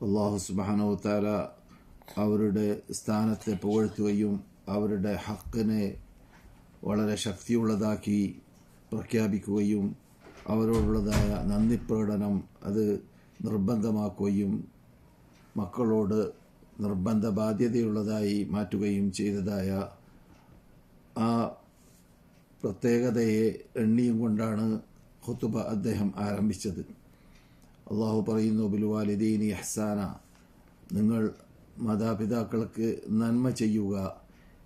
അള്ളാഹു സുബാനോത്താര അവരുടെ സ്ഥാനത്തെ പുകഴ്ത്തുകയും അവരുടെ ഹക്കിനെ വളരെ ശക്തിയുള്ളതാക്കി പ്രഖ്യാപിക്കുകയും അവരോടുള്ളതായ നന്ദി പ്രകടനം അത് നിർബന്ധമാക്കുകയും മക്കളോട് നിർബന്ധ ബാധ്യതയുള്ളതായി മാറ്റുകയും ചെയ്തതായ ആ പ്രത്യേകതയെ എണ്ണിയും കൊണ്ടാണ് ഹുത്തുബ അദ്ദേഹം ആരംഭിച്ചത്. അള്ളാഹു പറയുന്നു ബിൽവാലിദീനി ഇഹ്സാന. നിങ്ങൾ മാതാപിതാക്കൾക്ക് നന്മ ചെയ്യുക.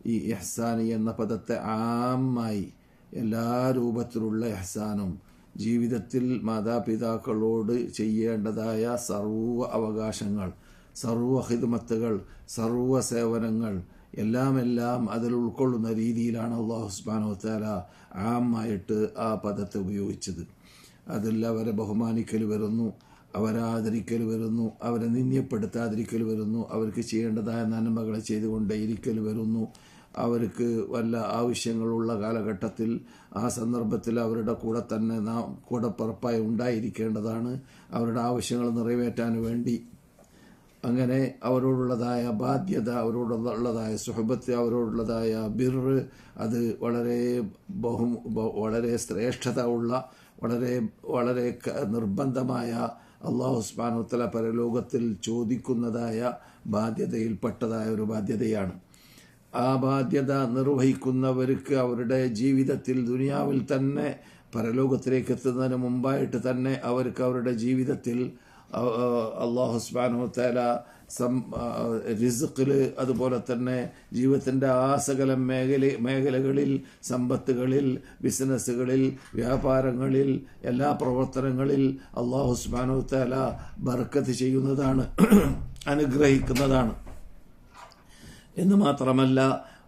ഈ ഇഹ്സാനി എന്ന പദത്തെ ആമായി എല്ലാ രൂപത്തിലുള്ള ഇഹ്സാനും ജീവിതത്തിൽ മാതാപിതാക്കളോട് ചെയ്യേണ്ടതായ സർവ അവകാശങ്ങൾ സർവ ഹിദ്മത്തുകൾ സർവ സേവനങ്ങൾ എല്ലാം എല്ലാം അതിൽ ഉൾക്കൊള്ളുന്ന രീതിയിലാണ് അള്ളാഹു ഉസ്മാനോ താല ആമായിട്ട് ആ പദത്തെ ഉപയോഗിച്ചത്. അതിൽ അവരെ ബഹുമാനിക്കൽ വരുന്നു. അവരെ ആദരിക്കൽ വരുന്നു അവരെ നിന്ദ്യപ്പെടുത്താതിരിക്കൽ വരുന്നു അവർക്ക് ചെയ്യേണ്ടതായ നന്മകളെ ചെയ്തുകൊണ്ടേയിരിക്കൽ വരുന്നു. അവർക്ക് വല്ല ആവശ്യങ്ങളുള്ള കാലഘട്ടത്തിൽ ആ സന്ദർഭത്തിൽ അവരുടെ കൂടെ തന്നെ നാം കൂടെ പുറപ്പായി ഉണ്ടായിരിക്കേണ്ടതാണ്. അവരുടെ ആവശ്യങ്ങൾ നിറവേറ്റാൻ വേണ്ടി. അങ്ങനെ അവരോടുള്ളതായ ബാധ്യത അവരോടുള്ളതായ സുഹബത്ത് അവരോടുള്ളതായ ബിറ് അത് വളരെ ബഹു വളരെ ശ്രേഷ്ഠത ഉള്ള വളരെ വളരെ നിർബന്ധമായ അള്ളാഹു സ്മാനുത്തല പരലോകത്തിൽ ചോദിക്കുന്നതായ ബാധ്യതയിൽപ്പെട്ടതായ ഒരു ബാധ്യതയാണ്. ആ ബാധ്യത നിർവഹിക്കുന്നവർക്ക് അവരുടെ ജീവിതത്തിൽ ദുനിയാവിൽ തന്നെ പരലോകത്തിലേക്ക് എത്തുന്നതിന് മുമ്പായിട്ട് തന്നെ അവർക്ക് അവരുടെ ജീവിതത്തിൽ അള്ളാഹു സ്ബാനുത്തല സം റിസുക്കിൽ അതുപോലെ തന്നെ ജീവിതത്തിന്റെ ആ സകല മേഖല മേഖലകളിൽ സമ്പത്തുകളിൽ ബിസിനസ്സുകളിൽ വ്യാപാരങ്ങളിൽ എല്ലാ പ്രവർത്തനങ്ങളിൽ അള്ളാഹു തല ബർക്കത്ത് ചെയ്യുന്നതാണ് അനുഗ്രഹിക്കുന്നതാണ്. എന്ന് മാത്രമല്ല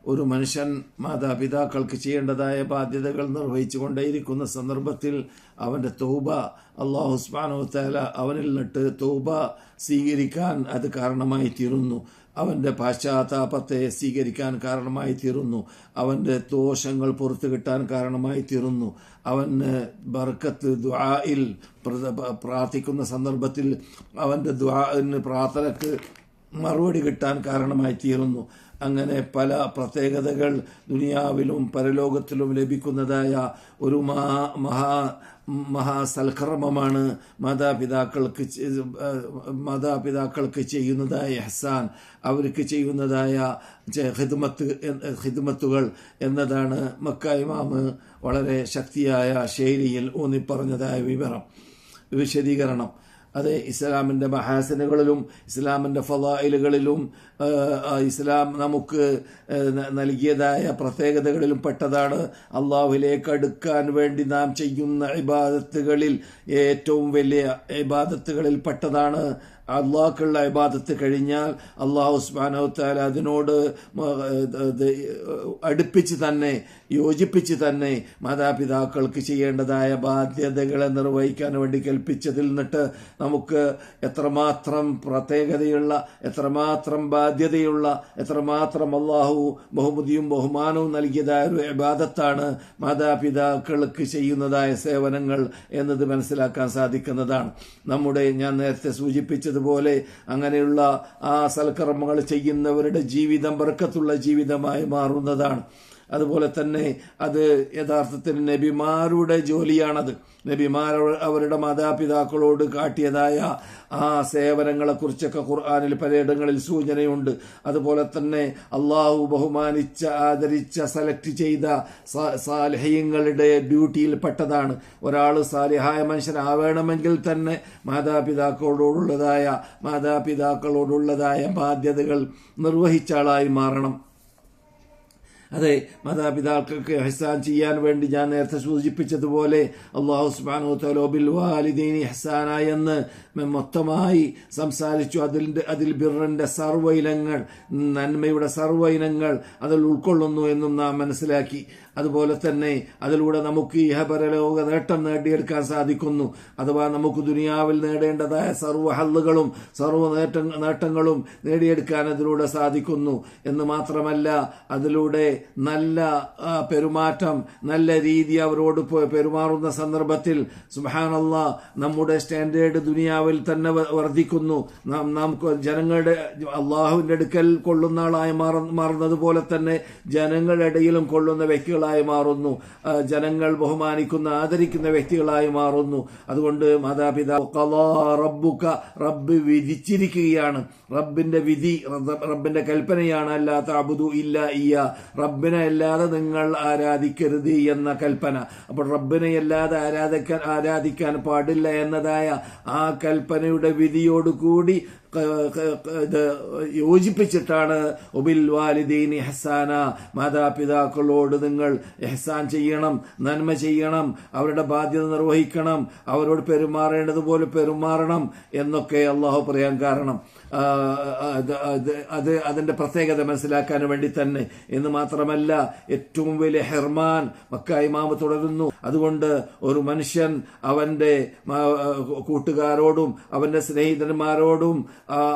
ഒരു മനുഷ്യൻ മാതാപിതാക്കൾക്ക് ചെയ്യേണ്ടതായ ബാധ്യതകൾ നിർവഹിച്ചു കൊണ്ടേയിരിക്കുന്ന സന്ദർഭത്തിൽ അവന്റെ തൗബ അള്ളാഹു സ്ബാനോ താല അവനിൽ നിട്ട് തൗബ സ്വീകരിക്കാൻ അത് കാരണമായി തീരുന്നു. അവന്റെ പാശ്ചാത്താപത്തെ സ്വീകരിക്കാൻ കാരണമായി തീരുന്നു. അവന്റെ ദോഷങ്ങൾ പുറത്തു കിട്ടാൻ കാരണമായി തീരുന്നു. അവന് ബർക്കത്ത് ദ്വായിൽ പ്രാർത്ഥിക്കുന്ന സന്ദർഭത്തിൽ അവന്റെ ദ്വാന് പ്രാർത്ഥനക്ക് മറുപടി കിട്ടാൻ കാരണമായി തീരുന്നു. അങ്ങനെ പല പ്രത്യേകതകൾ ദുനിയാവിലും പരലോകത്തിലും ലഭിക്കുന്നതായ ഒരു മഹാ മഹാ മഹാസൽക്രമമാണ് മാതാപിതാക്കൾക്ക് മാതാപിതാക്കൾക്ക് ചെയ്യുന്നതായ എഹ്സാൻ അവർക്ക് ചെയ്യുന്നതായ ഹിദ്മത്ത് ഹിദ്മത്തുകൾ എന്നതാണ് മക്ക വളരെ ശക്തിയായ ശൈലിയിൽ ഊന്നിപ്പറഞ്ഞതായ വിവരം വിശദീകരണം. അത് ഇസ്ലാമിന്റെ മഹാസനുകളിലും ഇസ്ലാമിന്റെ ഫലായിലുകളിലും ഇസ്ലാം നമുക്ക് നൽകിയതായ പ്രത്യേകതകളിലും പെട്ടതാണ്. അള്ളാഹുലേക്ക് അടുക്കാൻ വേണ്ടി നാം ചെയ്യുന്ന ഇബാദത്തുകളിൽ ഏറ്റവും വലിയ ഇബാദത്തുകളിൽ പെട്ടതാണ്. അള്ളാഹ്ക്കുള്ള ഇബാദത്ത് കഴിഞ്ഞാൽ അള്ളാഹു ഉസ്മാനോത്താൽ അതിനോട് അടുപ്പിച്ച് തന്നെ യോജിപ്പിച്ച് തന്നെ മാതാപിതാക്കൾക്ക് ചെയ്യേണ്ടതായ ബാധ്യതകളെ നിർവഹിക്കാൻ വേണ്ടി കൽപ്പിച്ചതിൽ നിന്നിട്ട് നമുക്ക് എത്രമാത്രം പ്രത്യേകതയുള്ള എത്രമാത്രം ബാധ്യതയുള്ള എത്രമാത്രം അള്ളാഹു ബഹുമതിയും ബഹുമാനവും നൽകിയതായ ഒരു ഇബാദത്താണ് മാതാപിതാക്കൾക്ക് ചെയ്യുന്നതായ സേവനങ്ങൾ എന്നത് മനസ്സിലാക്കാൻ സാധിക്കുന്നതാണ്. നമ്മുടെ ഞാൻ നേരത്തെ സൂചിപ്പിച്ചതുപോലെ അങ്ങനെയുള്ള ആ സൽക്കർമ്മങ്ങൾ ചെയ്യുന്നവരുടെ ജീവിതം ബർക്കത്തുള്ള ജീവിതമായി മാറുന്നതാണ്. അതുപോലെ തന്നെ അത് യഥാർത്ഥത്തിൽ നബിമാരുടെ ജോലിയാണത്. നബിമാർ അവരുടെ മാതാപിതാക്കളോട് കാട്ടിയതായ ആ സേവനങ്ങളെക്കുറിച്ചൊക്കെ ഖുർആാനിൽ പലയിടങ്ങളിൽ സൂചനയുണ്ട്. അതുപോലെ തന്നെ അള്ളാഹു ബഹുമാനിച്ച ആദരിച്ച സെലക്ട് ചെയ്ത സാലിഹ്യങ്ങളുടെ ഡ്യൂട്ടിയിൽപ്പെട്ടതാണ് ഒരാൾ സാലിഹായ മനുഷ്യനാവേണമെങ്കിൽ തന്നെ മാതാപിതാക്കളോടുള്ളതായ മാതാപിതാക്കളോടുള്ളതായ ബാധ്യതകൾ നിർവഹിച്ച ആളായി മാറണം. അതെ മാതാപിതാക്കൾക്ക് ഹസാൻ ചെയ്യാൻ വേണ്ടി ഞാൻ നേരത്തെ സൂചിപ്പിച്ചതുപോലെ അള്ളാഹു സുബാനു തലോബിൽ വാലിദീനി ഹസാന എന്ന് മൊത്തമായി സംസാരിച്ചു. അതിന്റെ അതിൽ ബിറിന്റെ സർവ ഇനങ്ങൾ നന്മയുടെ സർവ ഇനങ്ങൾ അതിൽ ഉൾക്കൊള്ളുന്നു എന്നും നാം മനസ്സിലാക്കി. അതുപോലെ തന്നെ അതിലൂടെ നമുക്ക് ഇഹപരലോക നേട്ടം നേടിയെടുക്കാൻ സാധിക്കുന്നു. അഥവാ നമുക്ക് ദുനിയാവിൽ നേടേണ്ടതായ സർവ ഹല്ലുകളും സർവ നേട്ട നേട്ടങ്ങളും നേടിയെടുക്കാൻ അതിലൂടെ സാധിക്കുന്നു. എന്ന് മാത്രമല്ല അതിലൂടെ നല്ല പെരുമാറ്റം നല്ല രീതി അവരോട് പെരുമാറുന്ന സന്ദർഭത്തിൽ സുഹാനല്ല നമ്മുടെ സ്റ്റാൻഡേർഡ് ദുനിയാവിൽ തന്നെ വർദ്ധിക്കുന്നു. നാം നാം ജനങ്ങളുടെ അള്ളാഹുവിന്റെ അടുക്കൽ കൊള്ളുന്ന ആളായി മാറുന്നതുപോലെ മാറുന്നത് പോലെ തന്നെ ജനങ്ങളുടെ ഇടയിലും കൊള്ളുന്ന വ്യക്തികളായി മാറുന്നു. ജനങ്ങൾ ബഹുമാനിക്കുന്ന ആദരിക്കുന്ന വ്യക്തികളായി മാറുന്നു. അതുകൊണ്ട് മാതാപിതാ റബ്ബുക്ക റബ്ബുക റബ്ബ് വിധിച്ചിരിക്കുകയാണ് റബ്ബിന്റെ വിധി റബ്ബ്- റബ്ബിന്റെ കൽപ്പനയാണ് അല്ലാത്ത അബുദു ഇല്ല ഇയ റബ്ബിനെ അല്ലാതെ നിങ്ങൾ ആരാധിക്കരുത് എന്ന കൽപ്പന. അപ്പോൾ റബ്ബിനെ അല്ലാതെ ആരാധിക്കാൻ ആരാധിക്കാൻ പാടില്ല എന്നതായ ആ കൽപ്പനയുടെ വിധിയോടുകൂടി ഇത് യോജിപ്പിച്ചിട്ടാണ് ഒബിൽ വാലിദീൻ എഹസാന മാതാപിതാക്കളോട് നിങ്ങൾ ഇഹ്സാൻ ചെയ്യണം നന്മ ചെയ്യണം അവരുടെ ബാധ്യത നിർവഹിക്കണം അവരോട് പെരുമാറേണ്ടതുപോലെ പെരുമാറണം എന്നൊക്കെ അള്ളാഹു പറയാൻ കാരണം. അത് അത് അത് അതിന്റെ പ്രത്യേകത മനസ്സിലാക്കാൻ വേണ്ടി തന്നെ. എന്ന് മാത്രമല്ല ഏറ്റവും വലിയ ഹെർമാൻ മക്ക ഇമാമ് തുടരുന്നു. അതുകൊണ്ട് ഒരു മനുഷ്യൻ അവന്റെ കൂട്ടുകാരോടും അവന്റെ സ്നേഹിതന്മാരോടും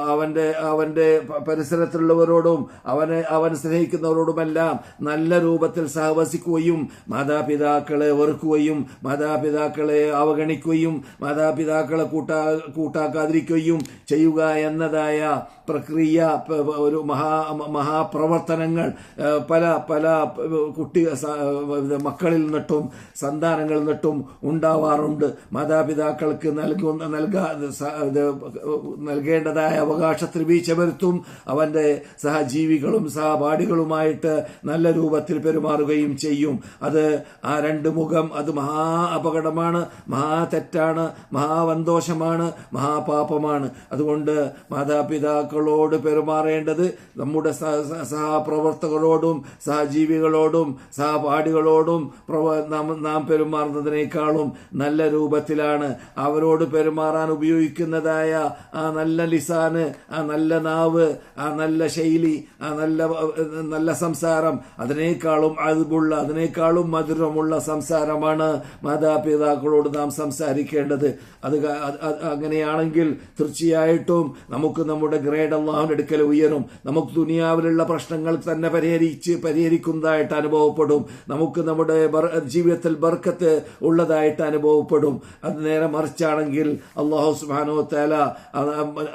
അവന്റെ അവന്റെ പരിസരത്തിലുള്ളവരോടും അവനെ അവൻ സ്നേഹിക്കുന്നവരോടുമെല്ലാം നല്ല രൂപത്തിൽ സഹവസിക്കുകയും മാതാപിതാക്കളെ വെറുക്കുകയും മാതാപിതാക്കളെ അവഗണിക്കുകയും മാതാപിതാക്കളെ കൂട്ടാ കൂട്ടാക്കാതിരിക്കുകയും ചെയ്യുക എന്നതായ പ്രക്രിയ ഒരു മഹാ മഹാപ്രവർത്തനങ്ങൾ പല പല കുട്ടി മക്കളിൽ നിന്നിട്ടും സന്താനങ്ങളിൽ നിന്നിട്ടും ഉണ്ടാവാറുണ്ട്. മാതാപിതാക്കൾക്ക് നൽകുന്ന നൽകാ നൽകേണ്ടതായ അവകാശത്തിൽ വീഴ്ച വരുത്തും. അവന്റെ സഹജീവികളും സഹപാഠികളുമായിട്ട് നല്ല രൂപത്തിൽ പെരുമാറുകയും ചെയ്യും. അത് ആ രണ്ട് മുഖം അത് മഹാ അപകടമാണ് മഹാ തെറ്റാണ് മഹാവന്തോഷമാണ് മഹാപാപമാണ് അതുകൊണ്ട് മാതാപിതാക്കളോട് പെരുമാറേണ്ടത് നമ്മുടെ സഹ- സഹ- സഹപ്രവർത്തകരോടും സഹജീവികളോടും സഹപാഠികളോടും നാം- പെരുമാറുന്നതിനേക്കാളും നല്ല രൂപത്തിലാണ് അവരോട് പെരുമാറാൻ ഉപയോഗിക്കുന്നതായ ആ നല്ല ലിസാന് ആ നല്ല നാവ് ആ നല്ല ശൈലി ആ നല്ല നല്ല സംസാരം. അതിനേക്കാളും അതുള്ള അതിനേക്കാളും മധുരമുള്ള സംസാരമാണ് മാതാപിതാക്കളോട് നാം സംസാരിക്കേണ്ടത്. അത് അങ്ങനെയാണെങ്കിൽ തീർച്ചയായിട്ടും നമുക്ക് നമ്മുടെ ഗ്രേഡ് അള്ളാഹുവിന്റെ അടുക്കൽ ഉയരും. നമുക്ക് ദുനിയാവിലുള്ള പ്രശ്നങ്ങൾ തന്നെ പരിഹരിച്ച് പരിഹരിക്കുന്നതായിട്ട് അനുഭവപ്പെടും. നമുക്ക് നമ്മുടെ ജീവിതത്തിൽ ബർക്കത്ത് ഉള്ളതായിട്ട് അനുഭവപ്പെടും. അത് നേരെ മറിച്ചാണെങ്കിൽ അള്ളാഹു സുബാനോ തല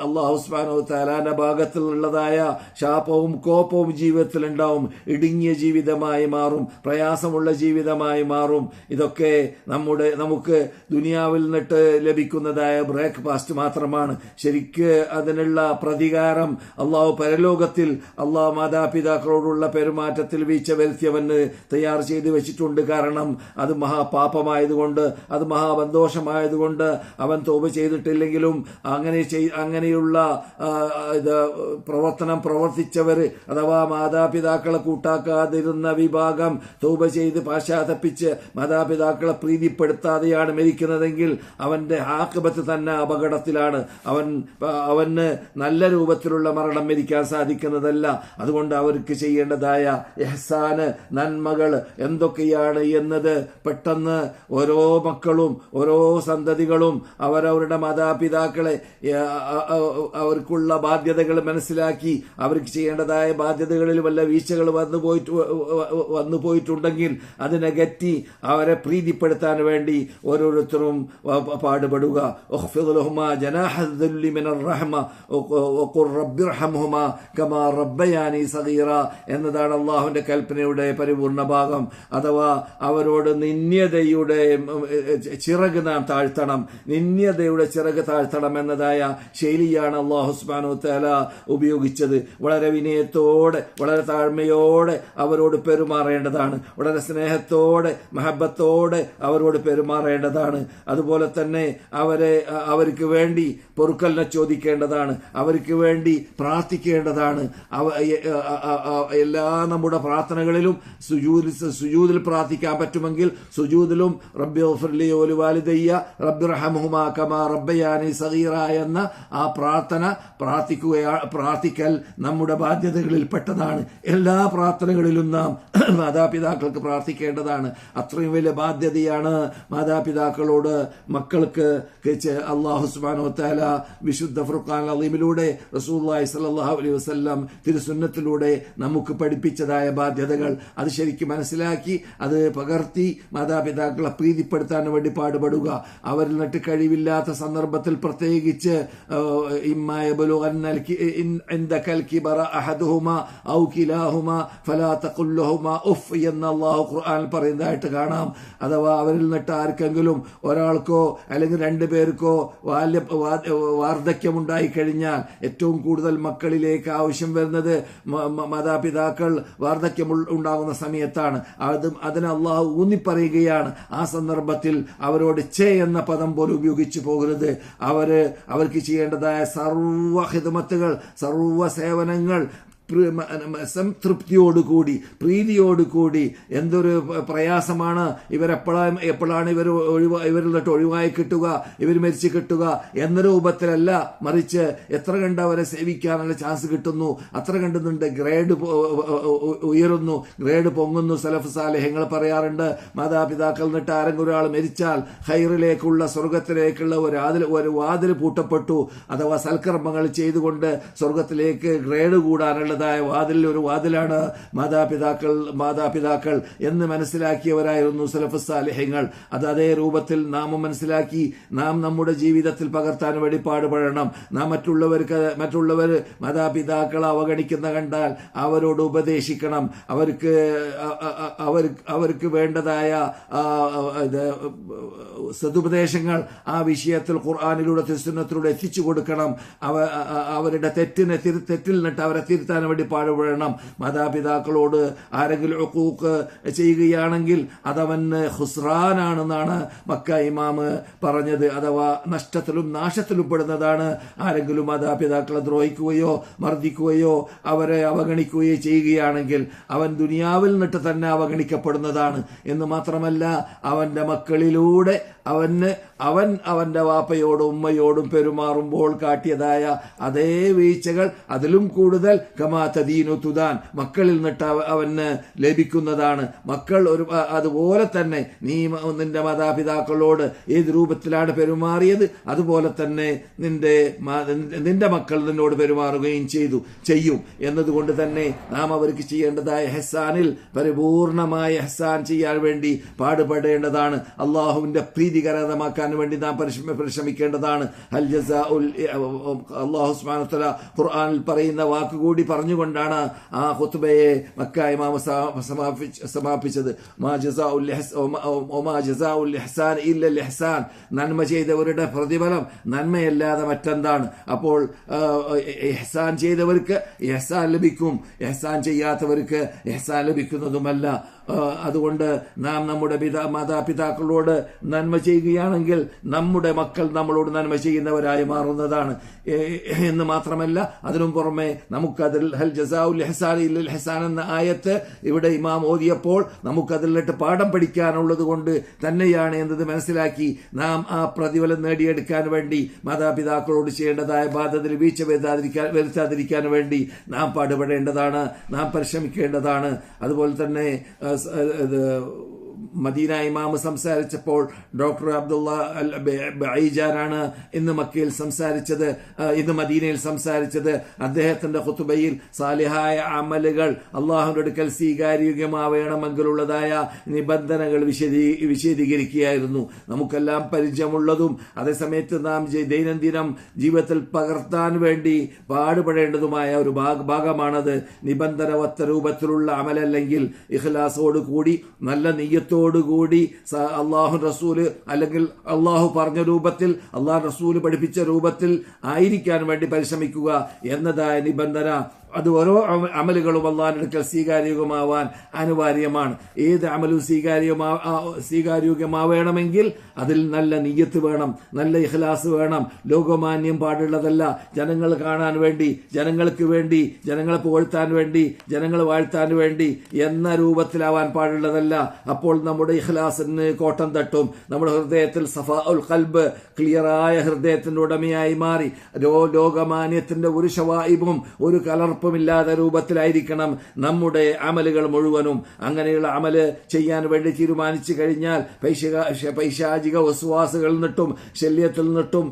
അള്ളാഹു സുബാനോ തലാന്റെ ഭാഗത്തിൽ ഉള്ളതായ ശാപവും കോപവും ജീവിതത്തിൽ ഉണ്ടാവും. ഇടുങ്ങിയ ജീവിതമായി മാറും. പ്രയാസമുള്ള ജീവിതമായി മാറും. ഇതൊക്കെ നമ്മുടെ നമുക്ക് ദുനിയാവിൽ നിന്നിട്ട് ലഭിക്കുന്നതായ ബ്രേക്ക്ഫാസ്റ്റ് മാത്രമാണ്. ശരിക്ക് അതിനുള്ള പ്രതികാരം അള്ളാഹു പരലോകത്തിൽ അള്ളാഹു മാതാപിതാക്കളോടുള്ള പെരുമാറ്റത്തിൽ വീഴ്ച വരുത്തിയവന് തയ്യാർ ചെയ്തു വെച്ചിട്ടുണ്ട്. കാരണം അത് മഹാപാപമായതുകൊണ്ട് അത് മഹാബന്ധോഷമായതുകൊണ്ട് അവൻ തോപ ചെയ്തിട്ടില്ലെങ്കിലും അങ്ങനെ അങ്ങനെയുള്ള ഇത് പ്രവർത്തനം പ്രവർത്തിച്ചവർ അഥവാ മാതാപിതാക്കളെ കൂട്ടാക്കാതിരുന്ന വിഭാഗം തൗബ ചെയ്ത് പാശ്ചാത്തപ്പിച്ച് മാതാപിതാക്കളെ പ്രീതിപ്പെടുത്താതെയാണ് മരിക്കുന്നതെങ്കിൽ അവന്റെ ആക്കബത്ത് തന്നെ അപകടത്തിലാണ്. അവൻ അവന് നല്ല രൂപത്തിലുള്ള മരണം മരിക്കാൻ സാധിക്കുന്നതല്ല. അതുകൊണ്ട് അവർക്ക് ചെയ്യേണ്ടതായ എഹ്സാന് നന്മകൾ എന്തൊക്കെയാണ് എന്നത് പെട്ടെന്ന് ഓരോ മക്കളും ഓരോ സന്തതികളും അവരവരുടെ മാതാപിതാക്കളെ അവർക്കുള്ള ബാധ്യതകൾ മനസ്സിലാക്കി അവർക്ക് ചെയ്യേണ്ടതായ ബാധ്യതകളിൽ വല്ല വീഴ്ചകൾ വന്നു പോയിട്ട് വന്നു പോയിട്ടുണ്ടെങ്കിൽ അതിനകറ്റി അവരെ പ്രീതിപ്പെടുത്താൻ വേണ്ടി ഓരോരുത്തരും പാടുപെടുക. اخفض لهما جناح الذل من الرحمة وقل رب ارحمهما كما ربياني صغيرا എന്നതാണ് അള്ളാഹുവിന്റെ കൽപ്പനയുടെ പരിപൂർണ ഭാഗം അഥവാ അവരോട് നിന്യതയുടെ ഉം, ഏ, ചിറക് നാം താഴ്ത്തണം നിന്യതയുടെ ചിറക് താഴ്ത്തണം എന്നതായ ശൈലിയാണ് അള്ളാഹു സുബ്ഹാനഹു തആല ഉപയോഗിച്ചത് വളരെ വിനയത്തോടെ വളരെ താഴ്മയോടെ അവരോട് പെരുമാറേണ്ടതാണ് വളരെ സ്നേഹത്തോടെ മഹബത്തോടെ അവരോട് പെരുമാറേണ്ടതാണ് അതുപോലെ തന്നെ അവരെ അ- അവർക്ക് വേണ്ടി പൊറുക്കലിനെ ചോദിക്കേണ്ടതാണ് അവർക്ക് വേണ്ടി പ്രാർത്ഥിക്കേണ്ടതാണ്. എല്ലാ നമ്മുടെ പ്രാർത്ഥനകളിലും സുജൂദിൽ സുജൂദിൽ പ്രാർത്ഥിക്കാൻ പറ്റുമെങ്കിൽ സുജൂദിലും റബ്ബി ഓഫർലി ഓലു വാലിദയ്യ റബ്ബി കമാ റബ്ബയാനി സഹീറ എന്ന ആ പ്രാർത്ഥന പ്രാർത്ഥിക്കുക പ്രാർത്ഥിക്കൽ നമ്മുടെ ബാധ്യതകളിൽ പെട്ടതാണ് എല്ലാ പ്രാർത്ഥനകളിലും നാം മാതാപിതാക്കൾക്ക് പ്രാർത്ഥിക്കേണ്ടതാണ്. അത്രയും വലിയ ബാധ്യതയാണ് മാതാപിതാക്കളോട് മക്കൾക്ക് അള്ളാഹുസ്മാനോ തല വിശുദ്ധ ഫുർഖാൻ റസൂലിലൂടെ റസൂല്ലായി സല്ലാഹു അലൈഹി വസ്ല്ലാം തിരുസുന്നത്തിലൂടെ നമുക്ക് പഠിപ്പിച്ചതായ ബാധ്യതകൾ അത് ശരിക്കും മനസ്സിലാക്കി അത് പകർത്തി മാതാപിതാക്കളെ പ്രീതിപ്പെടുത്താൻ വേണ്ടി പാടുപെടുക. അവരിൽ നിന്നിട്ട് കഴിവില്ലാത്ത സന്ദർഭത്തിൽ പ്രത്യേകിച്ച് ഇമ്മായ ഖുർആൻ പറയുന്നതായിട്ട് കാണാം. അഥവാ അവരിൽ നിന്നിട്ട് ആർക്കെങ്കിലും ഒരാൾക്കോ അല്ലെങ്കിൽ രണ്ടു പേർക്കോ വാർദ്ധക്യമുണ്ടായി കഴിഞ്ഞു കഴിഞ്ഞാൽ ഏറ്റവും കൂടുതൽ മക്കളിലേക്ക് ആവശ്യം വരുന്നത് മാതാപിതാക്കൾ വാർദ്ധക്യം ഉണ്ടാകുന്ന സമയത്താണ്. അത് അതിന് അള്ളാഹു ഊന്നിപ്പറയുകയാണ്. ആ സന്ദർഭത്തിൽ അവരോട് ചേ എന്ന പദം പോലും ഉപയോഗിച്ചു പോകരുത്. അവർ അവർക്ക് ചെയ്യേണ്ടതായ സർവഹിതമത്തുകൾ സർവ സർവ സേവനങ്ങൾ സംതൃപ്തിയോടുകൂടി പ്രീതിയോടുകൂടി എന്തൊരു പ്രയാസമാണ് ഇവരെപ്പോഴാണ് എപ്പോഴാണ് ഇവർ ഒഴിവാ ഇവരിൽ നിന്നിട്ട് ഒഴിവായി കിട്ടുക ഇവർ മരിച്ചു കിട്ടുക എന്ന രൂപത്തിലല്ല മറിച്ച് എത്ര കണ്ട് അവരെ സേവിക്കാനുള്ള ചാൻസ് കിട്ടുന്നു അത്ര കണ്ടുന്നുണ്ട് ഗ്രേഡ് ഉയരുന്നു ഗ്രേഡ് പൊങ്ങുന്നു സലഫ് സാലേഹങ്ങൾ പറയാറുണ്ട്. മാതാപിതാക്കൾ നിന്നിട്ട് ആരെങ്കിലും ഒരാൾ മരിച്ചാൽ ഹൈറിലേക്കുള്ള സ്വർഗത്തിലേക്കുള്ള ഒരു ആതിൽ ഒരു വാതിൽ പൂട്ടപ്പെട്ടു. അഥവാ സൽക്കർമ്മങ്ങൾ ചെയ്തുകൊണ്ട് സ്വർഗത്തിലേക്ക് ഗ്രേഡ് കൂടാനുള്ള ഉള്ളതായ വാതിൽ ഒരു വാതിലാണ് മാതാപിതാക്കൾ മാതാപിതാക്കൾ എന്ന് മനസ്സിലാക്കിയവരായിരുന്നു സലഫ് സാലിഹ്യങ്ങൾ. അത് അതേ രൂപത്തിൽ നാം മനസ്സിലാക്കി നാം നമ്മുടെ ജീവിതത്തിൽ പകർത്താൻ വേണ്ടി പാടുപെടണം. നാം മറ്റുള്ളവർക്ക് മറ്റുള്ളവർ മാതാപിതാക്കളെ അവഗണിക്കുന്ന കണ്ടാൽ അവരോട് ഉപദേശിക്കണം. അവർക്ക് അവർ അവർക്ക് വേണ്ടതായ സതുപദേശങ്ങൾ ആ വിഷയത്തിൽ ഖുർആാനിലൂടെ തിരുസുന്നത്തിലൂടെ എത്തിച്ചു കൊടുക്കണം. അവരുടെ തെറ്റിനെ തെറ്റിൽ നിന്നിട്ട് അവരെ തിരുത്താൻ വേണ്ടി പാടുപെടണം. മാതാപിതാക്കളോട് ആരെങ്കിലും ഒക്കൂക്ക് ചെയ്യുകയാണെങ്കിൽ അതവന് ഹുസ്രാനാണെന്നാണ് മക്ക ഇമാമ് പറഞ്ഞത്. അഥവാ നഷ്ടത്തിലും നാശത്തിലും പെടുന്നതാണ്. ആരെങ്കിലും മാതാപിതാക്കളെ ദ്രോഹിക്കുകയോ മർദ്ദിക്കുകയോ അവരെ അവഗണിക്കുകയോ ചെയ്യുകയാണെങ്കിൽ അവൻ ദുനിയാവിൽ നിട്ട് തന്നെ അവഗണിക്കപ്പെടുന്നതാണ്. എന്ന് മാത്രമല്ല അവന്റെ മക്കളിലൂടെ അവന് അവൻ അവന്റെ വാപ്പയോടും ഉമ്മയോടും പെരുമാറുമ്പോൾ കാട്ടിയതായ അതേ വീഴ്ചകൾ അതിലും കൂടുതൽ കമാതദീനു തുദാൻ. മക്കളിൽ നിന്നിട്ട് അവന് ലഭിക്കുന്നതാണ്. മക്കൾ ഒരു അതുപോലെ തന്നെ നീ നിന്റെ മാതാപിതാക്കളോട് ഏത് രൂപത്തിലാണ് പെരുമാറിയത്? അതുപോലെ തന്നെ നിന്റെ നിന്റെ മക്കൾ നിന്നോട് പെരുമാറുകയും ചെയ്തു. ചെയ്യും. എന്നതുകൊണ്ട് തന്നെ നാം അവർക്ക് ചെയ്യേണ്ടതായ ഹെസാനിൽ പരിപൂർണമായ ഹെസാൻ ചെയ്യാൻ വേണ്ടി പാടുപെടേണ്ടതാണ്. അള്ളാഹുവിന്റെ പ്രീതികരമാക്കാൻ വേണ്ടി നാം പരിശ്രമ പരിശ്രമിക്കേണ്ടതാണ്. ഹൽ ഖുർആാനിൽ പറയുന്ന വാക്കുകൂടി പറഞ്ഞുകൊണ്ടാണ് ആ ഹുത്തുബയെ മക്ക ഇമാമ സമാപിച്ചത്. നന്മ ചെയ്തവരുടെ പ്രതിഫലം നന്മയല്ലാതെ മറ്റെന്താണ്? അപ്പോൾ എഹ്സാൻ ചെയ്തവർക്ക് എഹ്സാൻ ലഭിക്കും. എഹ്സാൻ ചെയ്യാത്തവർക്ക് എഹ്സാൻ ലഭിക്കുന്നതുമല്ല. അതുകൊണ്ട് നാം നമ്മുടെ പിതാ മാതാപിതാക്കളോട് നന്മ ചെയ്യുകയാണെങ്കിൽ നമ്മുടെ മക്കൾ നമ്മളോട് നന്മ ചെയ്യുന്നവരായി മാറുന്നതാണ്. എന്ന് മാത്രമല്ല അതിനും പുറമെ നമുക്കതിൽ ഹൽ ജസാഉൽ ഹസാൻ ഇല്ലൽ ഹസാൻ എന്ന ആയത്ത് ഇവിടെ ഇമാം ഓതിയപ്പോൾ നമുക്കതിലിട്ട് പാഠം പഠിക്കാനുള്ളത് കൊണ്ട് തന്നെയാണ് എന്നത് മനസ്സിലാക്കി നാം ആ പ്രതിഫലം നേടിയെടുക്കാൻ വേണ്ടി മാതാപിതാക്കളോട് ചെയ്യേണ്ടതായ ബാധ്യതയിൽ വീഴ്ച വരുത്താതിരിക്കാൻ വരുത്താതിരിക്കാൻ വേണ്ടി നാം പാടുപെടേണ്ടതാണ് നാം പരിശ്രമിക്കേണ്ടതാണ്. അതുപോലെ തന്നെ ഇത് മദീന ഇമാമ് സംസാരിച്ചപ്പോൾ ഡോക്ടർ അബ്ദുള്ള അൽ ബൈജാനാണ് ഇന്ന് മക്കയിൽ സംസാരിച്ചത്. ഇന്ന് മദീനയിൽ സംസാരിച്ചത്. അദ്ദേഹത്തിന്റെ കുത്തുബയിൽ സാലിഹായ അമലുകൾ അള്ളാഹുന്റെ അടുക്കൽ സ്വീകാര്യോഗ്യമാവേണമെങ്കിലുള്ളതായ നിബന്ധനകൾ വിശദീ വിശദീകരിക്കുകയായിരുന്നു. നമുക്കെല്ലാം പരിചയമുള്ളതും അതേസമയത്ത് നാം ദൈനംദിനം ജീവിതത്തിൽ പകർത്താൻ വേണ്ടി പാടുപെടേണ്ടതുമായ ഒരു ഭാഗമാണത്. നിബന്ധനവത്ത രൂപത്തിലുള്ള അമലല്ലെങ്കിൽ ഇഖ്ലാസോട് കൂടി നല്ല നെയ്യത്തോട് കൂടി അള്ളാഹു റസൂൽ അല്ലെങ്കിൽ അള്ളാഹു പറഞ്ഞ രൂപത്തിൽ അള്ളാഹു റസൂൽ പഠിപ്പിച്ച രൂപത്തിൽ ആയിരിക്കാൻ വേണ്ടി പരിശ്രമിക്കുക എന്നതായ നിബന്ധന. അത് ഓരോ അമലുകളും അള്ളാഹിനടുക്കൽ സ്വീകാര്യമാവാൻ അനിവാര്യമാണ്. ഏത് അമലും സ്വീകാര്യമാ സ്വീകാര്യമാവേണമെങ്കിൽ അതിൽ നല്ല നീയത്ത് വേണം നല്ല ഇഖ്ലാസ് വേണം. ലോകമാന്യം പാടുള്ളതല്ല. ജനങ്ങൾ കാണാൻ വേണ്ടി ജനങ്ങൾക്ക് വേണ്ടി ജനങ്ങളെ പുകഴ്ത്താൻ വേണ്ടി ജനങ്ങൾ വാഴ്ത്താൻ വേണ്ടി എന്ന രൂപത്തിലാവാൻ പാടുള്ളതല്ല. അപ്പോൾ നമ്മുടെ ഇഖ്ലാസിന് കോട്ടം തട്ടും. നമ്മുടെ ഹൃദയത്തിൽ സഫാ ഉൽ കൽബ് ക്ലിയറായ ഹൃദയത്തിന്റെ ഉടമയായി മാറി. ലോകമാന്യത്തിന്റെ ഒരു ഷവായിബും ഒരു കലർപ്പ് കുഴപ്പമില്ലാത്ത രൂപത്തിലായിരിക്കണം നമ്മുടെ അമലുകൾ മുഴുവനും. അങ്ങനെയുള്ള അമൽ ചെയ്യാൻ വേണ്ടി തീരുമാനിച്ചു കഴിഞ്ഞാൽ പൈശാചിക വസുവാസുകളിൽ നിന്നിട്ടും ശല്യത്തിൽ നിന്നിട്ടും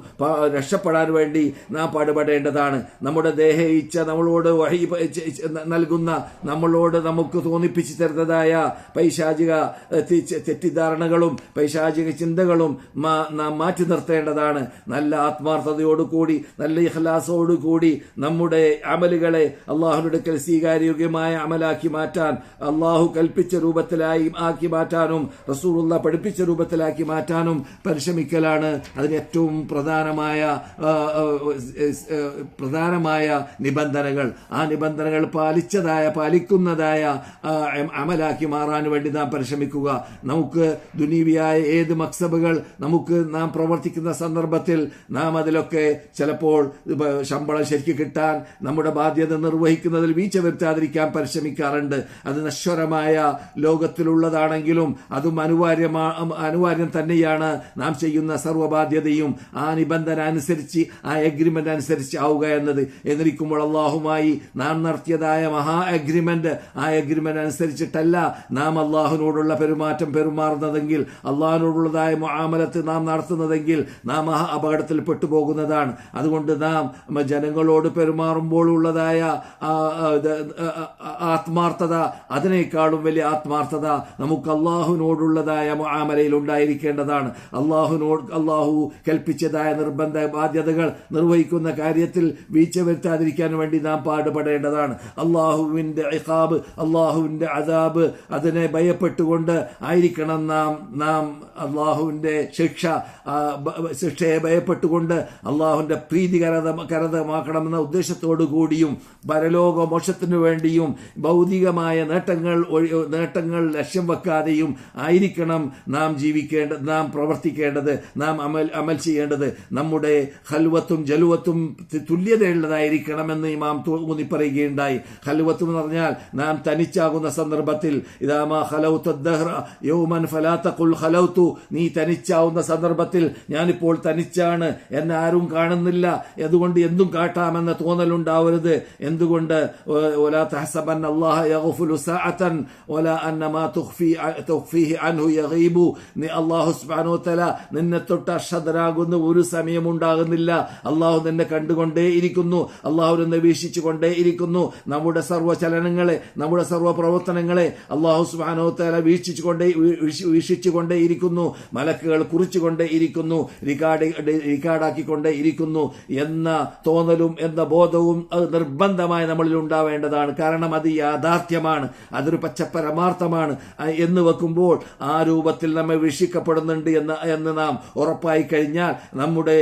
രക്ഷപ്പെടാൻ വേണ്ടി നാം പാടുപെടേണ്ടതാണ്. നമ്മുടെ ദേഹ ഇച്ഛ നമ്മളോട് വഴി നൽകുന്ന നമ്മളോട് നമുക്ക് തോന്നിപ്പിച്ചു തരുന്നതായ പൈശാചിക തെറ്റിദ്ധാരണകളും പൈശാചിക ചിന്തകളും നാം മാറ്റി നിർത്തേണ്ടതാണ്. നല്ല ആത്മാർത്ഥതയോടുകൂടി നല്ല ഇഹ്ലാസോടുകൂടി നമ്മുടെ അമലുകളെ അള്ളാഹുയുടെ അടുക്കൽ സ്വീകാര്യോഗ്യമായ അമലാക്കി മാറ്റാൻ അള്ളാഹു കൽപ്പിച്ച രൂപത്തിലായി ആക്കി മാറ്റാനും റസൂറുള്ള പഠിപ്പിച്ച രൂപത്തിലാക്കി മാറ്റാനും പരിശ്രമിക്കലാണ് അതിന് ഏറ്റവും പ്രധാനമായ പ്രധാനമായ നിബന്ധനകൾ. ആ നിബന്ധനകൾ പാലിച്ചതായ പാലിക്കുന്നതായ അമലാക്കി മാറാൻ വേണ്ടി നാം പരിശ്രമിക്കുക. നമുക്ക് ദുനീവിയായ ഏത് മക്സബുകൾ നമുക്ക് നാം പ്രവർത്തിക്കുന്ന സന്ദർഭത്തിൽ നാം അതിലൊക്കെ ചിലപ്പോൾ ശമ്പളം ശരിക്ക് കിട്ടാൻ നമ്മുടെ ബാധ്യത നിർവഹിക്കുന്നതിൽ വീഴ്ച വരുത്താതിരിക്കാൻ പരിശ്രമിക്കാറുണ്ട്. അത് നശ്വരമായ ലോകത്തിലുള്ളതാണെങ്കിലും അതും അനിവാര്യമാ അനിവാര്യം തന്നെയാണ്. നാം ചെയ്യുന്ന സർവബാധ്യതയും ആ നിബന്ധന അനുസരിച്ച് ആ എഗ്രിമെന്റ് അനുസരിച്ച് ആവുക എന്നത്. എന്നിരിക്കുമ്പോൾ അള്ളാഹുമായി നാം നടത്തിയതായ മഹാ എഗ്രിമെന്റ് ആ എഗ്രിമെന്റ് അനുസരിച്ചിട്ടല്ല നാം അള്ളാഹുവിനോടുള്ള പെരുമാറ്റം പെരുമാറുന്നതെങ്കിൽ അള്ളാഹിനോടുള്ളതായ മുആമലത്ത് നാം നടത്തുന്നതെങ്കിൽ നാം ആ അപകടത്തിൽ പെട്ടുപോകുന്നതാണ്. അതുകൊണ്ട് നാം ജനങ്ങളോട് പെരുമാറുമ്പോൾ ഉള്ളതായ ആത്മാർത്ഥത അതിനേക്കാളും വലിയ ആത്മാർത്ഥത നമുക്ക് അള്ളാഹുവിനോടുള്ളതായ മുആമലയിൽ ഉണ്ടായിരിക്കേണ്ടതാണ്. അള്ളാഹുവിനോട് അള്ളാഹു കൽപ്പിച്ചതായ നിർബന്ധ ബാധ്യതകൾ നിർവഹിക്കുന്ന കാര്യത്തിൽ വീഴ്ച വരുത്താതിരിക്കാൻ വേണ്ടി നാം പാടുപെടേണ്ടതാണ്. അള്ളാഹുവിന്റെ ഇഖാബ് അള്ളാഹുവിന്റെ അദാബ് അതിനെ ഭയപ്പെട്ടുകൊണ്ട് ആയിരിക്കണം നാം നാം അള്ളാഹുവിന്റെ ശിക്ഷ ശിക്ഷയെ ഭയപ്പെട്ടുകൊണ്ട് അള്ളാഹുവിന്റെ പ്രീതി കരത കരതമാക്കണമെന്ന ഉദ്ദേശത്തോടു കൂടിയും പരലോക മോക്ഷത്തിനു വേണ്ടിയും ഭൗതികമായ നേട്ടങ്ങൾ നേട്ടങ്ങൾ ലക്ഷ്യം വെക്കാതെയും ആയിരിക്കണം നാം ജീവിക്കേണ്ട നാം പ്രവർത്തിക്കേണ്ടത് നാം അമൽ അമൽ ചെയ്യേണ്ടത്. നമ്മുടെ ഹൽവത്തും ജലുവത്തും തുല്യതയുള്ളതായിരിക്കണമെന്ന് ഇമാം ഊന്നി പറയുകയുണ്ടായി. ഹൽവത്തും എന്ന് പറഞ്ഞാൽ നാം തനിച്ചാകുന്ന സന്ദർഭത്തിൽ യൗമൻ ഹലൗത്തു നീ തനിച്ചാവുന്ന സന്ദർഭത്തിൽ ഞാനിപ്പോൾ തനിച്ചാണ് എന്നെ ആരും കാണുന്നില്ല. അതുകൊണ്ട് എന്തും കാട്ടാമെന്ന തോന്നലുണ്ടാവരുത് എന്തുകൊണ്ട് ഒല അൻഹു യഗീബു. സുബ്ഹാനഹു നിന്നെ തൊട്ട് ഒരു സമയം ഉണ്ടാകുന്നില്ല. അള്ളാഹു നിന്നെ കണ്ടുകൊണ്ടേയിരിക്കുന്നു അള്ളാഹു നിന്നെ വീക്ഷിച്ചു കൊണ്ടേയിരിക്കുന്നു നമ്മുടെ സർവചലനങ്ങളെ നമ്മുടെ സർവ പ്രവർത്തനങ്ങളെ അള്ളാഹു സുബ്ഹാനഹു തല വീക്ഷിച്ചു കൊണ്ടേ വീക്ഷിച്ചു കൊണ്ടേയിരിക്കുന്നു മലക്കുകൾ കുറിച്ചുകൊണ്ടേ ഇരിക്കുന്നു. റിക്കാർഡ് റിക്കാർഡാക്കിക്കൊണ്ടേ ഇരിക്കുന്നു. എന്ന തോന്നലും എന്ന ബോധവും നിർബന്ധ നിർബന്ധമായി നമ്മളിൽ ഉണ്ടാവേണ്ടതാണ്. കാരണം അത് യാഥാർത്ഥ്യമാണ്. അതൊരു പച്ച പരമാർത്ഥമാണ് എന്ന് വെക്കുമ്പോൾ ആ രൂപത്തിൽ നമ്മെ വീക്ഷിക്കപ്പെടുന്നുണ്ട് എന്ന് എന്ന് നാം ഉറപ്പായി കഴിഞ്ഞാൽ നമ്മുടെ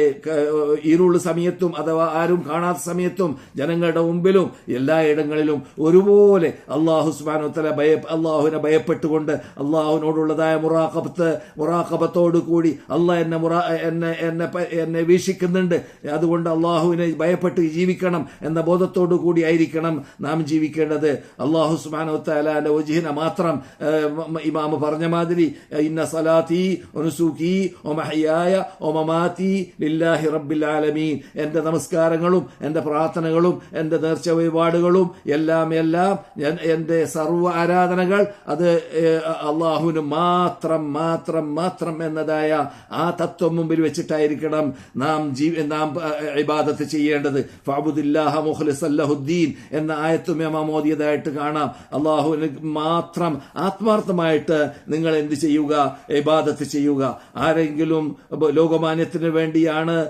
ഇരുൾ സമയത്തും അഥവാ ആരും കാണാത്ത സമയത്തും ജനങ്ങളുടെ മുമ്പിലും എല്ലായിടങ്ങളിലും ഒരുപോലെ അള്ളാഹു തല ഭയ അള്ളാഹുവിനെ ഭയപ്പെട്ടുകൊണ്ട് അള്ളാഹുവിനോടുള്ളതായ മുറാഖബത്ത് മുറാഖബത്തോടു കൂടി അള്ളാഹ് എന്നെ മുറാ എന്നെ എന്നെ എന്നെ വീക്ഷിക്കുന്നുണ്ട്. അതുകൊണ്ട് അള്ളാഹുവിനെ ഭയപ്പെട്ട് ജീവിക്കണം എന്ന ബോധത്തോടു കൂടി ആയിരിക്കണം നാം ജീവിക്കേണ്ടത്. അള്ളാഹു സുബാനുത്തലാന്റെ ഒജിഹിന മാത്രം ഇമാമ പറഞ്ഞ മാതിരി ഇന്ന സലാത്തി ഒനുസൂക്കി ഒമഹയായ ഒമമാത്തി ലില്ലാഹി റബ്ബിൽ ആലമീൻ. എന്റെ നമസ്കാരങ്ങളും എന്റെ പ്രാർത്ഥനകളും എന്റെ നേർച്ച വഴിപാടുകളും എല്ലാം എല്ലാം എന്റെ സർവ ആരാധനകൾ അത് അള്ളാഹുവിന് മാത്രം മാത്രം മാത്രം എന്നതായ ആ തത്വം മുമ്പിൽ വെച്ചിട്ടായിരിക്കണം നാം ജീവി നാം ഇബാദത്ത് ചെയ്യേണ്ടത്. ഫാബുദില്ലാഹ ഫഅബുദില്ലാഹ മുഖ്ലിസൻ ലഹുദ്ദീൻ എന്ന ആയത്തും ഇമാം കാണാം. അള്ളാഹുവിന് മാത്രം ആത്മാർത്ഥമായിട്ട് നിങ്ങൾ എന്ത് ചെയ്യുക? ഇബാദത്ത് ചെയ്യുക. ആരെങ്കിലും ലോകമാന്യത്തിന് വേണ്ടിയാണ്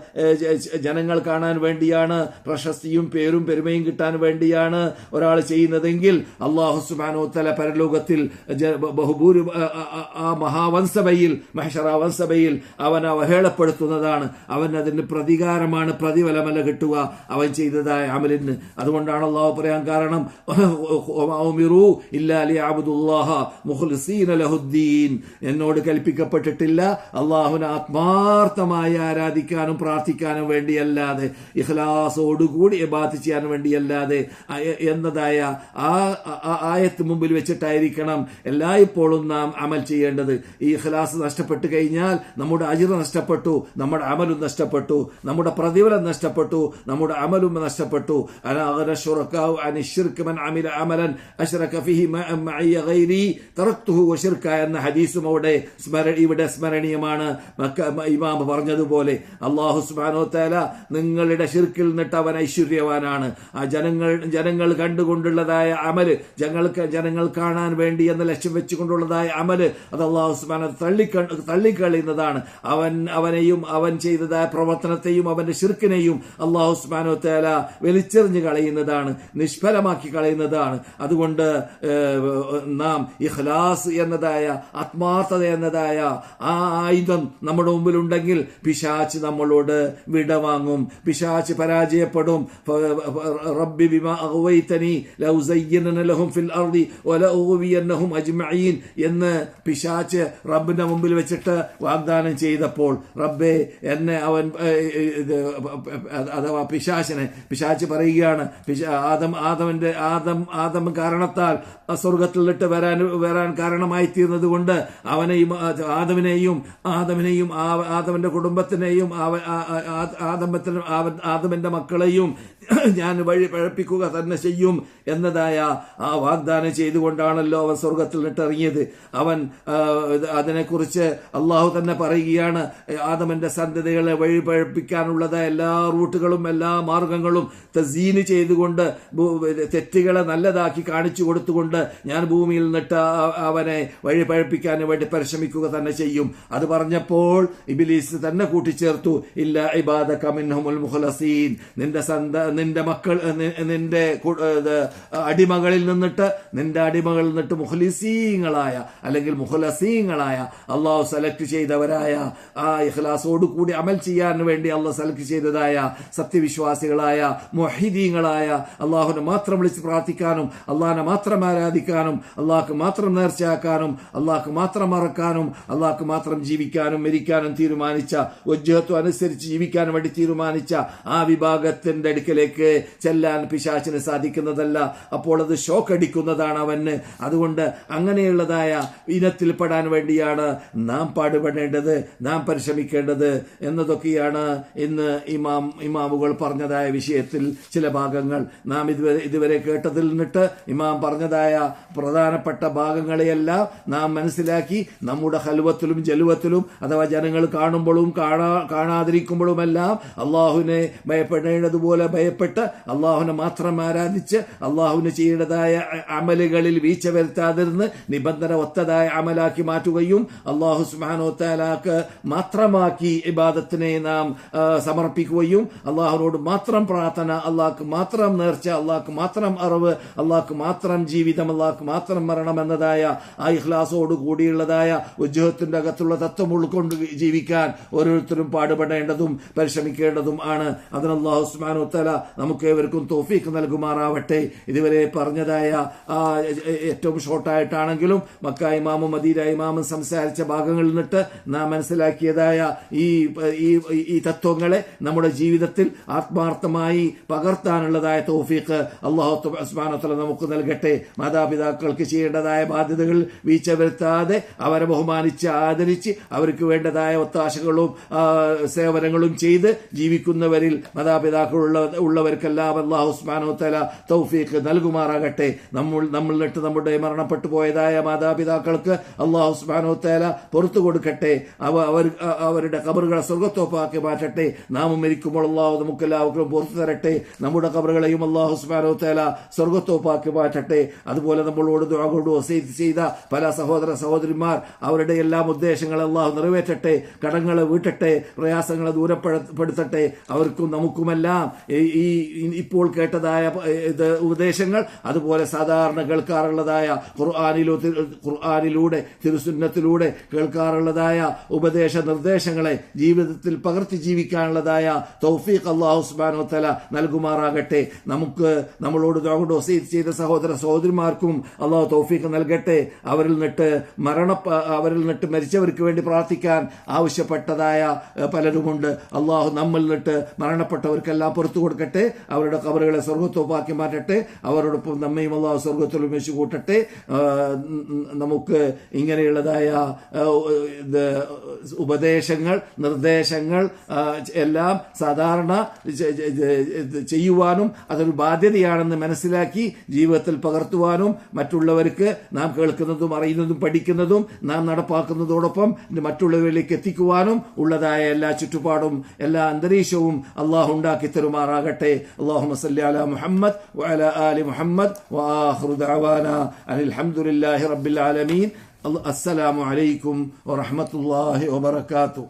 ജനങ്ങൾ കാണാൻ വേണ്ടിയാണ് പ്രശസ്തിയും പേരും പെരുമയും കിട്ടാൻ വേണ്ടിയാണ് ഒരാൾ ചെയ്യുന്നതെങ്കിൽ അള്ളാഹു സുബാനോ തല പരലോകത്തിൽ ബഹുഭൂരി ആ- മഹാവൻസഭയിൽ മഹഷറ വൻസഭയിൽ അവൻ അവഹേളപ്പെടുത്തുന്നതാണ്. അവൻ അതിന് പ്രതികാരമാണ് പ്രതിഫലമല്ല കിട്ടുക. അവൻ ചെയ്തതായ അമലിന്. അതുകൊണ്ടാണ് അള്ളാഹു പറയാൻ കാരണം എന്നോട് കൽപ്പിക്കപ്പെട്ടിട്ടില്ല. അള്ളാഹുവിനെ ആത്മാർത്ഥമായി ആരാധിക്കാനും പ്രാർത്ഥിക്കാനും വേണ്ടിയല്ലാതെ ഇഖ്ലാസോടുകൂടി ഇബാദത്ത് ചെയ്യാൻ വേണ്ടിയല്ലാതെ എന്നതായ ആ ആയത്ത് മുമ്പിൽ വെച്ചിട്ടായിരിക്കണം എല്ലായ്പ്പോഴും നാം അമൽ ചെയ്യേണ്ടത്. ഈ ഇഖ്ലാസ് നഷ്ടപ്പെട്ടു കഴിഞ്ഞാൽ നമ്മുടെ അജിർ നഷ്ടപ്പെട്ടു നമ്മുടെ അമലും നഷ്ടപ്പെട്ടു നമ്മുടെ പ്രതിഫലം നഷ്ടപ്പെട്ടു നമ്മുടെ അമലും നഷ്ടപ്പെട്ടു. അന أغنى الشركاء عن الشرك من عمل عملا أشرك فيه ما- معي غيري تركته وشرك എന്ന ഹദീസും അവിടെ സ്മര ഇവിടെ സ്മരണീയമാണ് മക്ക- ഇമാം പറഞ്ഞതുപോലെ അള്ളാഹു സുബാനോ താല നിങ്ങളുടെ ഷിർക്കിൽ നിന്നിട്ട് അവൻ ഐശ്വര്യവാനാണ് ആ ജനങ്ങൾ ജനങ്ങൾ കണ്ടുകൊണ്ടുള്ളതായ അമല് ജനങ്ങൾക്ക് ജനങ്ങൾ കാണാൻ വേണ്ടി എന്ന ലക്ഷ്യം വെച്ചുകൊണ്ടുള്ളതായ അമല് അത് അള്ളാഹു സുബാന തള്ളിക്ക തള്ളിക്കളയുന്നതാണ് അവൻ അവനെയും അവൻ ചെയ്തതായ പ്രവർത്തനത്തെയും അവന്റെ ഷിർക്കിനെയും അള്ളാഹു സുബാനോ താല വലിച്ചെറിഞ്ഞ് കളയുന്നതാണ് നിഷ്ഫലമാക്കി കളയുന്നതാണ്. അതുകൊണ്ട് നാം ഇഖ്ലാസ് എന്നതായ ആത്മാർത്ഥത എന്നതായ ആ ആയുധം നമ്മുടെ മുമ്പിലുണ്ടെങ്കിൽ പിശാച്ച് നമ്മളോട് വിടവാങ്ങും. പിശാച്ച് പരാജയപ്പെടും. റബ്ബി ബിമാ ലൗസയ്യനന ലഹും ഫിൽ അർദി അജ്മഈൻ എന്ന് പിശാച്ച് റബ്ബിന്റെ മുമ്പിൽ വെച്ചിട്ട് വാഗ്ദാനം ചെയ്തപ്പോൾ റബ്ബെ എന്നെ അവൻ അഥവാ പിശാചിനെ പിശാച്ച് പറയുകയാണ് ആദം ആദമന്റെ ആദം ആദം കാരണത്താൽ സ്വർഗത്തിലിട്ട് വരാൻ വരാൻ കാരണമായി തീർന്നത് കൊണ്ട് അവനെയും ആദമിനെയും ആദമിനെയും ആദമന്റെ ആദമിന്റെ കുടുംബത്തിനെയും ആദമത്തിനും ആ- ആ- ആ- ആദമത്തിന് അവൻ- മക്കളെയും ഞാൻ വഴി പഴപ്പിക്കുക തന്നെ ചെയ്യും എന്നതായ ആ വാഗ്ദാനം ചെയ്തുകൊണ്ടാണല്ലോ അവൻ സ്വർഗത്തിൽ നിട്ടിറങ്ങിയത് അവൻ അതിനെക്കുറിച്ച് അള്ളാഹു തന്നെ പറയുകയാണ് ആദമന്റെ സന്തതികളെ വഴി പഴപ്പിക്കാനുള്ളതായ എല്ലാ റൂട്ടുകളും എല്ലാ മാർഗങ്ങളും തസീന് ചെയ്തുകൊണ്ട് തെറ്റുകളെ നല്ലതാക്കി കാണിച്ചു കൊടുത്തുകൊണ്ട് ഞാൻ ഭൂമിയിൽ നിന്നിട്ട് അവനെ വഴി പഴപ്പിക്കാൻ വേണ്ടി പരിശ്രമിക്കുക തന്നെ ചെയ്യും. അത് പറഞ്ഞപ്പോൾ ഇബിലീസ് തന്നെ കൂട്ടിച്ചേർത്തു ഇല്ല ഇബാദ കമിൻഹുൽ മുഖലസീൻ നിന്റെ സന്ത നിന്റെ മക്കൾ നിന്റെ അടിമകളിൽ നിന്നിട്ട് നിന്റെ അടിമകളിൽ നിന്നിട്ട് മുഹലിസീങ്ങളായ അല്ലെങ്കിൽ മുഹലസീങ്ങളായ അള്ളാഹു സെലക്ട് ചെയ്തവരായ ആ ഇഖ്ലാസോട് കൂടി അമൽ ചെയ്യാൻ വേണ്ടി അള്ളാഹ് സെലക്ട് ചെയ്തതായ സത്യവിശ്വാസികളായ മൊഹിദീങ്ങളായ അള്ളാഹുനെ മാത്രം വിളിച്ച് പ്രാർത്ഥിക്കാനും അള്ളാഹിനെ മാത്രം ആരാധിക്കാനും അള്ളാഹ്ക്ക് മാത്രം നേർച്ചയാക്കാനും അള്ളാഹ്ക്ക് മാത്രം മറക്കാനും അള്ളാഹ്ക്ക് മാത്രം ജീവിക്കാനും മരിക്കാനും തീരുമാനിച്ച ഉജ്ജത്വം അനുസരിച്ച് ജീവിക്കാൻ വേണ്ടി തീരുമാനിച്ച ആ വിഭാഗത്തിന്റെ അടുക്കലേക്ക് ചെല്ലാൻ പിശാച്ചിന് സാധിക്കുന്നതല്ല. അപ്പോൾ അത് ഷോക്ക് അടിക്കുന്നതാണ് അവന് അതുകൊണ്ട് അങ്ങനെയുള്ളതായ ഇനത്തിൽപ്പെടാൻ വേണ്ടിയാണ് നാം പാടുപെടേണ്ടത് നാം പരിശ്രമിക്കേണ്ടത് എന്നതൊക്കെയാണ് ഇന്ന് ഇമാം ഇമാമുകൾ പറഞ്ഞതായ വിഷയത്തിൽ ചില ഭാഗങ്ങൾ. നാം ഇതുവരെ ഇതുവരെ കേട്ടതിൽ നിന്നിട്ട് ഇമാം പറഞ്ഞതായ പ്രധാനപ്പെട്ട ഭാഗങ്ങളെയെല്ലാം നാം മനസ്സിലാക്കി നമ്മുടെ ഹലുവത്തിലും ജലുവത്തിലും അഥവാ ജനങ്ങൾ കാണുമ്പോഴും കാണാ കാണാതിരിക്കുമ്പോഴുമെല്ലാം അള്ളാഹുവിനെ ഭയപ്പെടേണ്ടതുപോലെ ഭയപ്പെട്ട് അള്ളാഹുവിനെ മാത്രം ആരാധിച്ച് അള്ളാഹുവിന് ചെയ്യേണ്ടതായ അമലുകളിൽ വീഴ്ച വരുത്താതിരുന്ന് നിബന്ധന ഒത്തതായ അമലാക്കി മാറ്റുകയും അള്ളാഹു സുബാനോത്താലാക്ക് മാത്രമാക്കി ഇബാദത്തിനെ നാം സമർപ്പിക്കുകയും അള്ളാഹുനോട് മാത്രം പ്രാർത്ഥന അള്ളാഹ്ക്ക് മാത്രം നേർച്ച അള്ളാഹ്ക്ക് മാത്രം അറിവ് അള്ളാഹ്ക്ക് മാത്രം ജീവിതം അള്ളാഹ്ക്ക് മാത്രം മരണം എന്നതായ ആ ഇഖ്ലാസോട് കൂടിയുള്ളതായ ഉജ്ജഹത്തിന്റെ അകത്തുള്ള തത്വം ഉൾക്കൊണ്ട് ജീവിക്കാൻ ഓരോരുത്തരും പാടുപെടേണ്ടതും പരിശ്രമിക്കേണ്ടതും ആണ്. അതിന് അള്ളാഹു ഉസ്മാനു തല നമുക്ക് ഏവർക്കും തോഫീക്ക് നൽകുമാറാവട്ടെ. ഇതുവരെ പറഞ്ഞതായ ഏറ്റവും ഷോർട്ടായിട്ടാണെങ്കിലും മക്ക മദീര ഇമാമും സംസാരിച്ച ഭാഗങ്ങളിൽ നിന്നിട്ട് നാം മനസ്സിലാക്കിയതായ ഈ ഈ ഈ തത്വങ്ങളെ നമ്മുടെ ജീവിതത്തിൽ ആത്മാർത്ഥമായി പകർത്താനുള്ളതായ തോഫീക്ക് അള്ളാഹു ഉസ്മാനത്തല നമുക്ക് നൽകട്ടെ. മാതാപിതാക്കൾക്ക് ചെയ്യേണ്ടതായ ബാധ്യതകൾ വീഴ്ച വരുത്താതെ അവരെ ബഹുമാനിച്ച് ആദരിച്ച് അവർക്ക് വേണ്ടതായ ഒത്താശകളും സേവനങ്ങളും ചെയ്ത് ജീവിക്കുന്നവരിൽ മാതാപിതാക്കളുള്ള ഉള്ളവർക്കെല്ലാം അള്ളാഹു ഉസ്മാനോ തല തൗഫീഖ് നൽകുമാറാകട്ടെ. നമ്മൾ നിട്ട് നമ്മുടെ മരണപ്പെട്ടു പോയതായ മാതാപിതാക്കൾക്ക് അള്ളാഹു ഉസ്മാനോ തല പുറത്തു കൊടുക്കട്ടെ. അവ അവർ അവരുടെ കബറുകളെ സ്വർഗത്തോപ്പാക്കി മാറ്റട്ടെ. നാം മരിക്കുമ്പോൾ അള്ളാഹു നമുക്കെല്ലാവർക്കും പുറത്തു തരട്ടെ. നമ്മുടെ കബറുകളെയും അള്ളാഹു ഉസ്മാനോ തല സ്വർഗത്തോപ്പാക്കി മാറ്റട്ടെ. അതുപോലെ നമ്മളോട് ദുആ കൊണ്ട് വസീത്ത് ചെയ്ത പല സഹോദര സഹോദരിമാർ അവരുടെ എല്ലാം ഉദ്ദേശങ്ങളെ അള്ളാഹു നിറവേറ്റട്ടെ. കടങ്ങളെ വീട്ടട്ടെ. പ്രയാസങ്ങളെ ദൂരപ്പെടുത്തട്ടെ അവർക്കും നമുക്കുമെല്ലാം ഈ- ഈ ഇപ്പോൾ കേട്ടതായ ഇത് ഉപദേശങ്ങൾ അതുപോലെ സാധാരണ കേൾക്കാറുള്ളതായ ഖുർആാനിലോ ഖുർആാനിലൂടെ തിരുസുന്നത്തിലൂടെ കേൾക്കാറുള്ളതായ ഉപദേശ നിർദ്ദേശങ്ങളെ ജീവിതത്തിൽ പകർത്തി ജീവിക്കാനുള്ളതായ തൗഫീഖ് അള്ളാഹു ഉസ്മാനോ തല നൽകുമാറാകട്ടെ. നമുക്ക് നമ്മളോട് വസീത് ചെയ്ത സഹോദര സഹോദരിമാർക്കും അള്ളാഹു തൗഫീഖ് നൽകട്ടെ. അവരിൽ നിട്ട് മരണ അവരിൽ നിട്ട് മരിച്ചവർക്ക് വേണ്ടി പ്രാർത്ഥിക്കാൻ ആവശ്യപ്പെട്ടതായ പലരുമുണ്ട്. അള്ളാഹു നമ്മിൽ നിട്ട് മരണപ്പെട്ടവർക്കെല്ലാം പുറത്തു കൊടുക്കട്ടെ. മാറ്റട്ടെ അവരുടെ കബറുകളെ സ്വർഗത്തോപ്പാക്കി മാറ്റട്ടെ അവരോടൊപ്പം നമ്മയും അള്ളാഹു സ്വർഗത്തിൽ വെച്ച് കൂട്ടട്ടെ. നമുക്ക് ഇങ്ങനെയുള്ളതായ ഉപദേശങ്ങൾ നിർദ്ദേശങ്ങൾ എല്ലാം സാധാരണ ചെയ്യുവാനും അതൊരു ബാധ്യതയാണെന്ന് മനസ്സിലാക്കി ജീവിതത്തിൽ പകർത്തുവാനും മറ്റുള്ളവർക്ക് നാം കേൾക്കുന്നതും അറിയുന്നതും പഠിക്കുന്നതും നാം നടപ്പാക്കുന്നതോടൊപ്പം മറ്റുള്ളവരിലേക്ക് എത്തിക്കുവാനും ഉള്ളതായ എല്ലാ ചുറ്റുപാടും എല്ലാ അന്തരീക്ഷവും അള്ളാഹു ഉണ്ടാക്കി തരുമാറാകട്ടെ. അള്ളാഹു സല്ലി അല മുഹമ്മദ് വഅല ആലി മുഹമ്മദ് വആഖിറു ദഅവാന അൽഹംദുലില്ലാഹി ഹംദുലില്ലാഹി റബ്ബിൽ ആലമീൻ. അസ്സലാമു അലൈക്കും വറഹ്മത്തുള്ളാഹി വബറകാതുഹു.